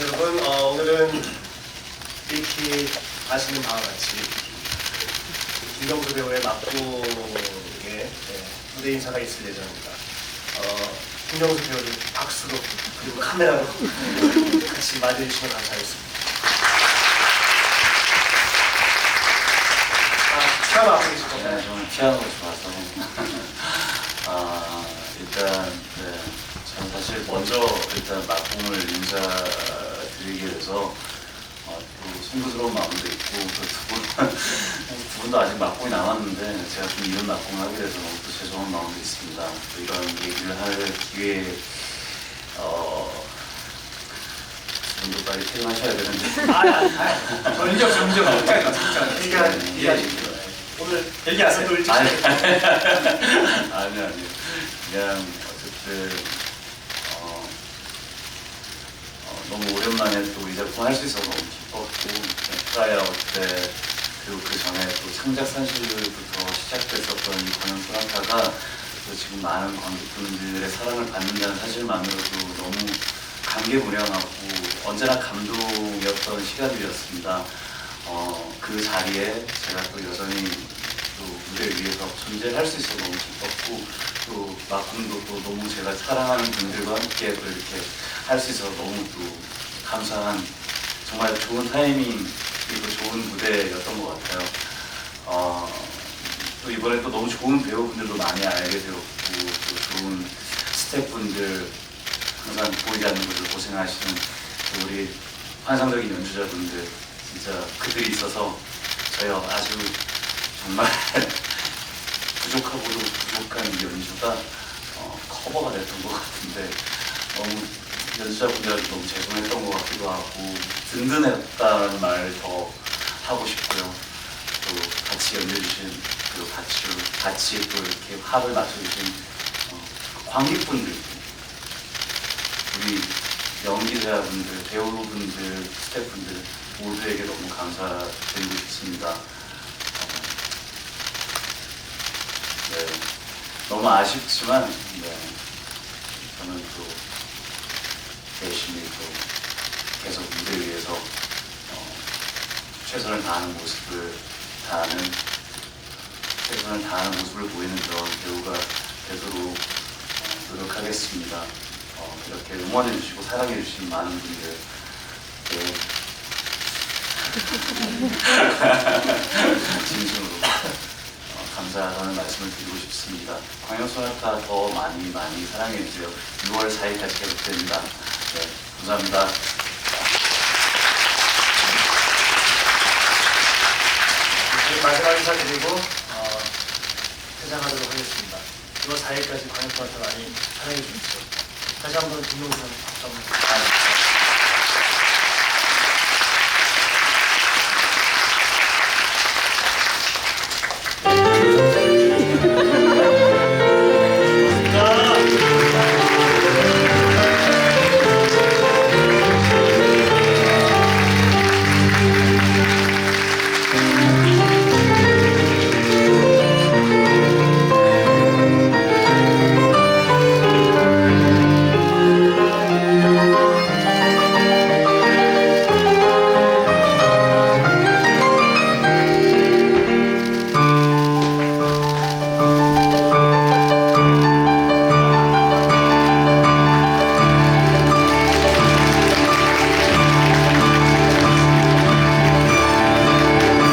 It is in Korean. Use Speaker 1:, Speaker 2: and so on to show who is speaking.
Speaker 1: 여러분 어, 오늘은 익히 아시는 바와 같이 김경수 배우의 막고의 네, 무대 인사가 있을 예정입니다. 어, 김경수 배우를 박수로 그리고 카메라로 같이 맞이해주시면 감사하겠습니다. 아, 피아노 앞에 계실
Speaker 2: 네,
Speaker 1: 건가요?
Speaker 2: 저는 피아노가 좋아서 아 일단 네, 저는 사실 먼저 일단 막공을 인사 드리게 돼서 어, 또 송구스러운 마음도 있고 또두 분도 아직 막공이 남았는데 제가 좀 이른 막공을 하게 돼서 또 죄송한 마음도 있습니다. 또 이런 얘기를 할 기회에 어 분도 빨리 퇴근하셔야 되는데
Speaker 1: 아, 아, 아,
Speaker 3: 전적 점점 끝까지 진짜
Speaker 1: 얘기하-
Speaker 2: 네,
Speaker 1: 얘기하십시오. 오늘
Speaker 3: 얘기하세요.
Speaker 1: 또 일찍
Speaker 2: 아니, 아니, 아니. 그냥 어쨌든, 어, 어, 너무 오랜만에 또 이 작품 할 수 있어서 너무 기뻤고, 트라이아웃 때, 그리고 그 전에 또 창작 산실부터 시작됐었던 이 공연 소나타가 또 지금 많은 관객분들의 사랑을 받는다는 사실만으로도 너무 감개무량하고 언제나 감동이었던 시간들이었습니다. 어, 그 자리에 제가 또 여전히 또 무대 위에서 존재할 수 있어서 너무 기뻤고 또 막kum도 또 너무 제가 사랑하는 분들과 함께 또 이렇게 할 수 있어서 너무 또 감사한 정말 좋은 타이밍 그리고 좋은 무대였던 것 같아요. 어, 또 이번에 또 너무 좋은 배우분들도 많이 알게 되었고 또 좋은 스태프분들 항상 보이지 않는 분들 고생하시는 또 우리 환상적인 연주자분들 진짜 그들이 있어서 저희가 아주 정말 부족하고도 부족한 이 연주가 어, 커버가 됐던 것 같은데 너무 연주자분들한테 너무 죄송했던 것 같기도 하고 든든했다는 말 더 하고 싶고요. 또 같이 연주해주신 그리고 같이 같이 또 이렇게 합을 맞춰주신 어, 관객분들 우리 연기자분들, 배우분들, 스태프분들 모두에게 너무 감사드리고 싶습니다. 어, 네, 너무 아쉽지만 네, 저는 또 열심히 또 계속 무대 위에서 어, 최선을 다하는 모습을 다하는 최선을 다하는 모습을 보이는 그런 배우가 되도록 어, 노력하겠습니다. 어, 이렇게 응원해 주시고 사랑해 주신 많은 분들 네. 진심으로 어, 감사하다는 말씀을 드리고 싶습니다. 광역소나타 더 많이 많이 사랑해 주세요. 6월 4일까지 계속됩니다. 네, 감사합니다.
Speaker 1: 네, 마지막 인사드리고 어, 퇴장하도록 하겠습니다. 6월 4일까지 광역소나타 많이 사랑해 주십시오. 다시 한번 김동선 박수 한번.